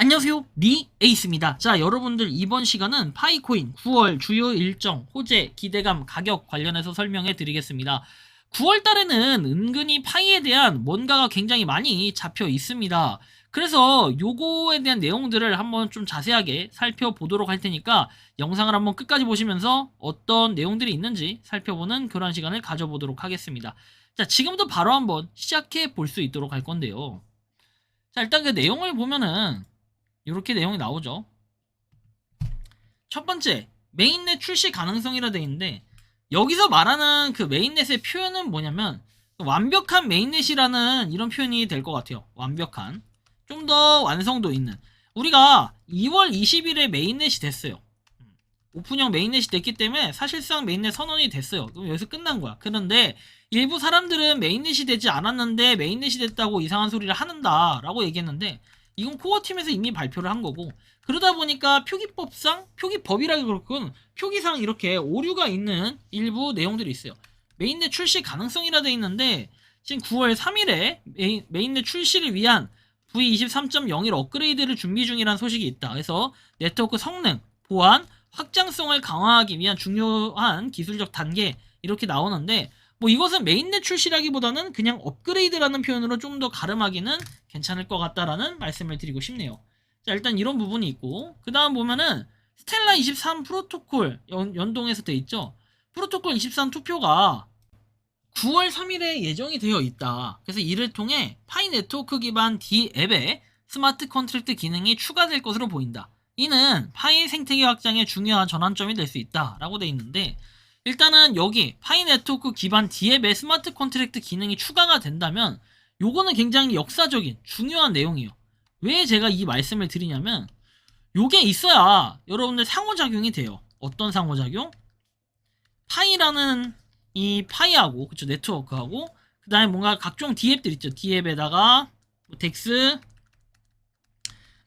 안녕하세요. 리 에이스입니다. 자, 여러분들 이번 시간은 파이코인 9월 주요 일정, 호재, 기대감, 가격 관련해서 설명해 드리겠습니다. 9월 달에는 은근히 파이에 대한 뭔가가 굉장히 많이 잡혀 있습니다. 그래서 요거에 대한 내용들을 한번 좀 자세하게 살펴보도록 할 테니까 영상을 한번 끝까지 보시면서 어떤 내용들이 있는지 살펴보는 그런 시간을 가져보도록 하겠습니다. 자, 지금부터 바로 한번 시작해 볼 수 있도록 할 건데요. 자, 일단 그 내용을 보면은 이렇게 내용이 나오죠. 첫 번째, 메인넷 출시 가능성이라 돼 있는데 여기서 말하는 그 메인넷의 표현은 뭐냐면 완벽한 메인넷이라는 이런 표현이 될 것 같아요. 완벽한. 좀 더 완성도 있는. 우리가 2월 20일에 메인넷이 됐어요. 오픈형 메인넷이 됐기 때문에 사실상 메인넷 선언이 됐어요. 그럼 여기서 끝난 거야. 그런데 일부 사람들은 메인넷이 되지 않았는데 메인넷이 됐다고 이상한 소리를 하는다 라고 얘기했는데 이건 코어 팀에서 이미 발표를 한 거고 그러다 보니까 표기법상 표기법이라기 그렇군 표기상 이렇게 오류가 있는 일부 내용들이 있어요. 메인넷 출시 가능성이라 돼 있는데 지금 9월 3일에 메인, 메인넷 출시를 위한 V23.01 업그레이드를 준비 중이라는 소식이 있다. 그래서 네트워크 성능, 보안, 확장성을 강화하기 위한 중요한 기술적 단계 이렇게 나오는데 뭐 이것은 메인넷 출시라기보다는 그냥 업그레이드라는 표현으로 좀 더 가름하기는 괜찮을 것 같다라는 말씀을 드리고 싶네요. 자 일단 이런 부분이 있고 그 다음 보면은 스텔라 23 프로토콜 연, 연동해서 돼 있죠. 프로토콜 23 투표가 9월 3일에 예정이 되어 있다. 그래서 이를 통해 파이 네트워크 기반 D 앱에 스마트 컨트랙트 기능이 추가될 것으로 보인다. 이는 파이 생태계 확장의 중요한 전환점이 될 수 있다라고 돼 있는데 일단은 여기 파이 네트워크 기반 D앱에 스마트 컨트랙트 기능이 추가가 된다면 요거는 굉장히 역사적인 중요한 내용이에요. 왜 제가 이 말씀을 드리냐면 요게 있어야 여러분들 상호작용이 돼요. 어떤 상호작용? 파이라는 이 파이하고 그쵸 네트워크하고 그 다음에 뭔가 각종 D앱들 있죠. D앱에다가 뭐 덱스,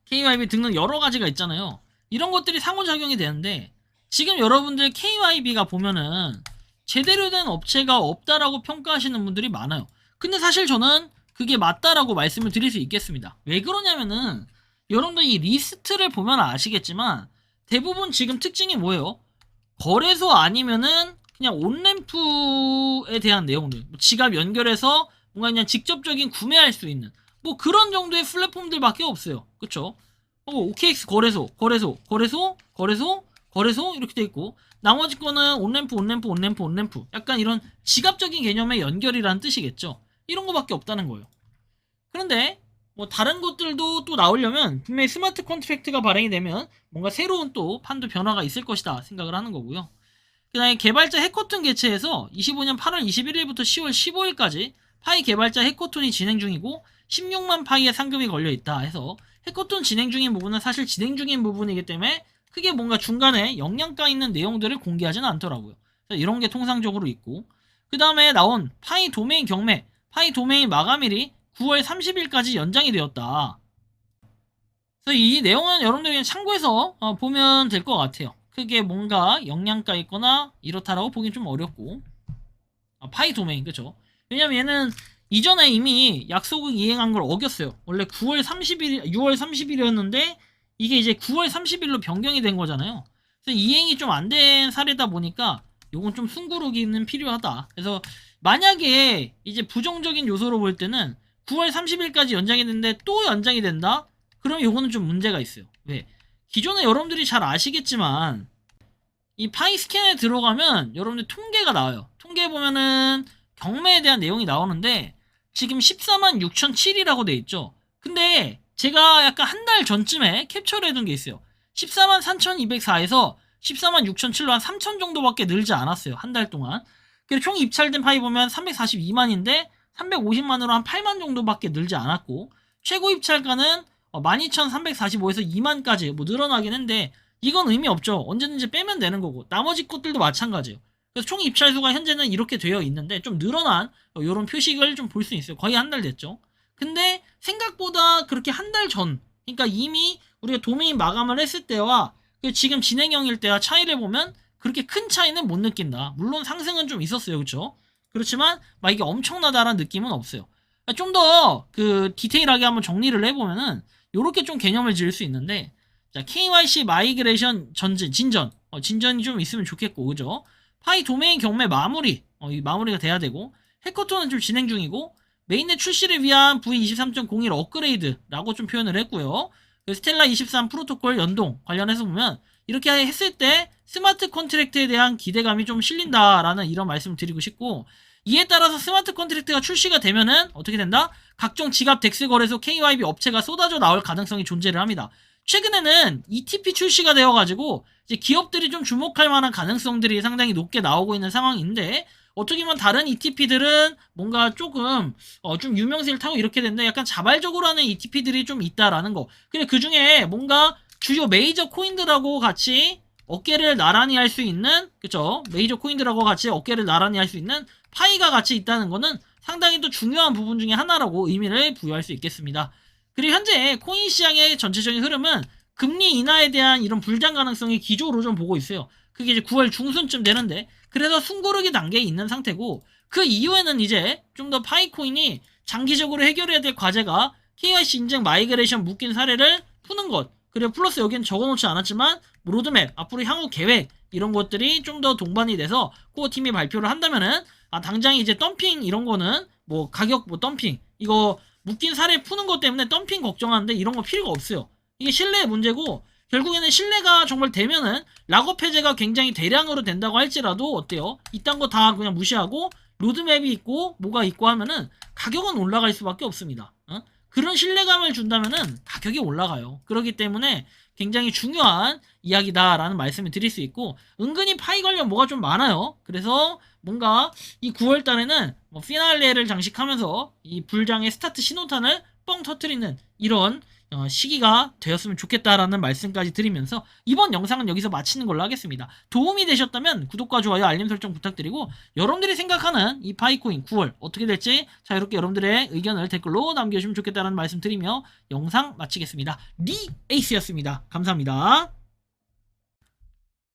KYB 등등 여러 가지가 있잖아요. 이런 것들이 상호작용이 되는데 지금 여러분들 KYB가 보면은 제대로 된 업체가 없다라고 평가하시는 분들이 많아요. 근데 사실 저는 그게 맞다라고 말씀을 드릴 수 있겠습니다. 왜 그러냐면은 여러분들 이 리스트를 보면 아시겠지만 대부분 지금 특징이 뭐예요? 거래소 아니면은 그냥 온램프에 대한 내용들, 뭐 지갑 연결해서 뭔가 그냥 직접적인 구매할 수 있는 뭐 그런 정도의 플랫폼들밖에 없어요. 그쵸? 어, OKX 거래소, 거래소, 거래소, 거래소, 거래소 이렇게 돼 있고 나머지 거는 온램프, 온램프, 온램프, 온램프 약간 이런 지갑적인 개념의 연결이라는 뜻이겠죠. 이런 거밖에 없다는 거예요. 그런데 뭐 다른 것들도 또 나오려면 분명히 스마트 컨트랙트가 발행이 되면 뭔가 새로운 또 판도 변화가 있을 것이다 생각을 하는 거고요. 그 다음에 개발자 해커톤 개최에서 25년 8월 21일부터 10월 15일까지 파이 개발자 해커톤이 진행 중이고 16만 파이의 상금이 걸려 있다 해서 해커톤 진행 중인 부분은 사실 진행 중인 부분이기 때문에 크게 뭔가 중간에 영양가 있는 내용들을 공개하지는 않더라고요. 이런 게 통상적으로 있고 그 다음에 나온 파이 도메인 경매, 파이 도메인 마감일이 9월 30일까지 연장이 되었다. 그래서 이 내용은 여러분들이 그냥 참고해서 어, 보면 될 것 같아요. 크게 뭔가 영양가 있거나 이렇다라고 보긴 좀 어렵고 아, 파이 도메인 그쵸? 왜냐면 얘는 이전에 이미 약속을 이행한 걸 어겼어요. 원래 9월 30일, 6월 30일이었는데 이게 이제 9월 30일로 변경이 된 거잖아요. 그래서 이행이 좀 안 된 사례다 보니까 요건 좀 숨고르기는 필요하다. 그래서 만약에 이제 부정적인 요소로 볼 때는 9월 30일까지 연장이 됐는데 또 연장이 된다? 그럼 요거는 좀 문제가 있어요. 왜? 기존에 여러분들이 잘 아시겠지만 이 파이 스캔에 들어가면 여러분들 통계가 나와요. 통계에 보면은 경매에 대한 내용이 나오는데 지금 14만 6,007이라고 돼 있죠. 근데 제가 약간 한 달 전쯤에 캡처를 해둔 게 있어요. 14만 3,204에서 14만 6,007로 한 3,000 정도밖에 늘지 않았어요. 한 달 동안. 그리고 총 입찰된 파이 보면 342만인데 350만으로 한 8만 정도밖에 늘지 않았고 최고 입찰가는 12,345에서 2만까지 뭐 늘어나긴 했는데 이건 의미 없죠. 언제든지 빼면 되는 거고 나머지 것들도 마찬가지예요. 그래서 총 입찰 수가 현재는 이렇게 되어 있는데 좀 늘어난 이런 표식을 좀 볼 수 있어요. 거의 한 달 됐죠. 근데 생각보다 그렇게 한 달 전, 그러니까 이미 우리가 도메인 마감을 했을 때와 그 지금 진행형일 때와 차이를 보면 그렇게 큰 차이는 못 느낀다. 물론 상승은 좀 있었어요, 그렇죠? 그렇지만 막 이게 엄청나다라는 느낌은 없어요. 좀 더 그 디테일하게 한번 정리를 해보면은 요렇게 좀 개념을 지을 수 있는데 자 KYC 마이그레이션 전진 진전 어, 진전이 좀 있으면 좋겠고 그죠? 파이 도메인 경매 마무리 어, 이 마무리가 돼야 되고 해커톤은 좀 진행 중이고 메인넷 출시를 위한 V23.01 업그레이드라고 좀 표현을 했고요. 그 스텔라 23 프로토콜 연동 관련해서 보면 이렇게 했을 때 스마트 컨트랙트에 대한 기대감이 좀 실린다라는 이런 말씀을 드리고 싶고 이에 따라서 스마트 컨트랙트가 출시가 되면은 어떻게 된다? 각종 지갑 덱스 거래소 KYB 업체가 쏟아져 나올 가능성이 존재를 합니다. 최근에는 ETP 출시가 되어가지고 이제 기업들이 좀 주목할 만한 가능성들이 상당히 높게 나오고 있는 상황인데 어떻게 보면 다른 ETP들은 뭔가 조금 어, 좀 유명세를 타고 이렇게 되는데 약간 자발적으로 하는 ETP들이 좀 있다라는 거. 근데 그 중에 뭔가 주요 메이저 코인들하고 같이 어깨를 나란히 할 수 있는 그쵸 메이저 코인들하고 같이 어깨를 나란히 할 수 있는 파이가 같이 있다는 거는 상당히 또 중요한 부분 중에 하나라고 의미를 부여할 수 있겠습니다. 그리고 현재 코인 시장의 전체적인 흐름은 금리 인하에 대한 이런 불장 가능성이 기조로 좀 보고 있어요. 그게 이제 9월 중순쯤 되는데 그래서 숨고르기 단계에 있는 상태고 그 이후에는 이제 좀 더 파이코인이 장기적으로 해결해야 될 과제가 KYC 인증 마이그레이션 묶인 사례를 푸는 것 그리고 플러스 여기는 적어놓지 않았지만 로드맵 앞으로 향후 계획 이런 것들이 좀 더 동반이 돼서 코어 팀이 발표를 한다면은 아 당장 이제 덤핑 이런 거는 뭐 가격 뭐 덤핑 이거 묶인 사례 푸는 것 때문에 덤핑 걱정하는데 이런 거 필요가 없어요. 이게 신뢰의 문제고 결국에는 신뢰가 정말 되면은 락업 해제가 굉장히 대량으로 된다고 할지라도 어때요? 이딴 거 다 그냥 무시하고 로드맵이 있고 뭐가 있고 하면은 가격은 올라갈 수밖에 없습니다. 어? 그런 신뢰감을 준다면은 가격이 올라가요. 그렇기 때문에 굉장히 중요한 이야기다라는 말씀을 드릴 수 있고 은근히 파이 관련 뭐가 좀 많아요. 그래서 뭔가 이 9월 달에는 뭐 피날레를 장식하면서 이 불장의 스타트 신호탄을 뻥 터트리는 이런 어, 시기가 되었으면 좋겠다라는 말씀까지 드리면서 이번 영상은 여기서 마치는 걸로 하겠습니다. 도움이 되셨다면 구독과 좋아요, 알림 설정 부탁드리고 여러분들이 생각하는 이 파이코인 9월 어떻게 될지 자유롭게 여러분들의 의견을 댓글로 남겨주시면 좋겠다는 말씀 드리며 영상 마치겠습니다. 리 에이스였습니다. 감사합니다.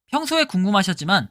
평소에 궁금하셨지만